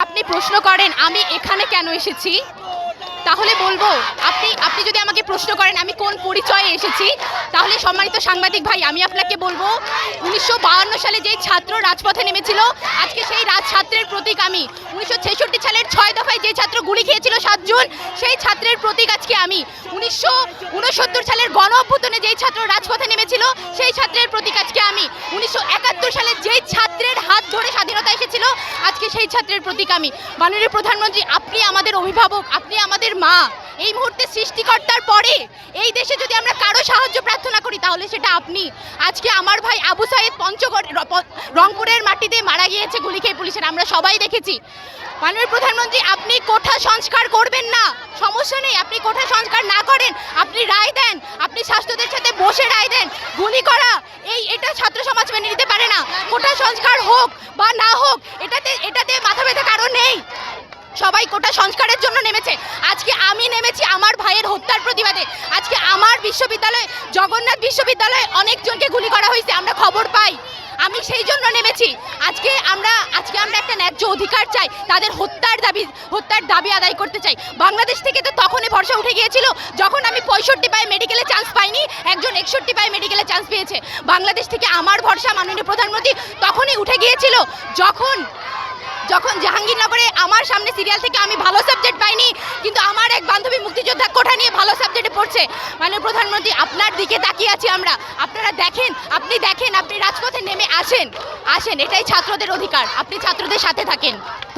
আপনি প্রশ্ন করেন, আমি এখানে কেন এসেছি? তাহলে বলব, আপনি আপনি যদি আমাকে প্রশ্ন করেন, আমি কোন পরিচয়ে এসেছি, তাহলে সম্মানিত সাংবাদিক ভাই, আমি আপনাকে বলব, উনিশশো সালে যেই ছাত্র রাজপথে নেমেছিল, আজকে সেই রাজ ছাত্রের প্রতীক আমি। উনিশশো ছেষট্টি সালের ছয় দফায় যে ছাত্র গুলি খেয়েছিল সাতজন সেই ছাত্রের প্রতীক আজকে আমি। উনিশশো উনসত্তর সালের গণ অভ্যুত্থানে যেই ছাত্র রাজপথে নেমেছিল, সেই ছাত্রের প্রতীক আজকে আমি। উনিশশো একাত্তর সালে যেই ছাত্রের এসেছিল আজকে সেই ছাত্রের প্রতীক আমি। মাননীয় প্রধানমন্ত্রী, আপনি আমাদের অভিভাবক, আপনি আমাদের মা। এই মুহূর্তে সৃষ্টিকর্তার পরে এই দেশে যদি আমরা কারও সাহায্য প্রার্থনা করি, তাহলে সেটা আপনি। আজকে আমার ভাই আবু সাইদ পঞ্চগড় রংপুরের মাটিতে মারা গিয়েছে, গুলি খেয়ে পুলিশের, আমরা সবাই দেখেছি। মাননীয় প্রধানমন্ত্রী, আপনি কোঠা সংস্কার করবেন না। সমস্যা নেই, আপনি কোঠা সংস্কার না করেন, আপনি রায় দেন, আপনি স্বাস্থ্যদের সাথে বসে রায় দেন। গুলি করা, এই, এটা ছাত্র সমাজ মেনে নিতে না, কোটা সংস্কার হোক বা না হোক, এটাতে এটাতে মাথা ব্যথা কারণ নেই। সবাই কোটা সংস্কারের জন্য নেমেছে। আজকে আমি নেমেছি আমার ভাইয়ের হত্যার প্রতিবাদে। আজকে আমার বিশ্ববিদ্যালয়ে, জগন্নাথ বিশ্ববিদ্যালয়ে অনেকজনকে গুলি করা হয়েছে। আমরা খবর আমি সেই জন্য নেমেছি। আজকে আমরা আজকে আমরা একটা ন্যায্য অধিকার চাই। তাদের হত্যার দাবি হত্যার দাবি আদায় করতে চাই। বাংলাদেশ থেকে তো তখনই ভরসা উঠে গিয়েছিল, যখন আমি পঁয়ষট্টি পায়ে মেডিকেলে চান্স পাইনি, একজন একষট্টি পায়ে মেডিকেলে চান্স পেয়েছে। বাংলাদেশ থেকে আমার ভরসা মাননীয় প্রধানমন্ত্রী তখনই উঠে গিয়েছিল, যখন যখন জাহাঙ্গীরনগরে আমার সামনে সিরিয়াল থেকে আমি ভালো সাবজেক্ট পাইনি, কিন্তু আমার এক বান্ধবী মুক্তিযোদ্ধা কোঠা নিয়ে সাবজেক্টে মানে প্রধানমন্ত্রী, আপনার দিকে তাকিয়ে আছি আমরা। আপনারা দেখেন, আপনি দেখেন, আপনি রাজপথে নেমে আসেন। আসেন, এটাই ছাত্রদের অধিকার। আপনি ছাত্রদের সাথে থাকেন।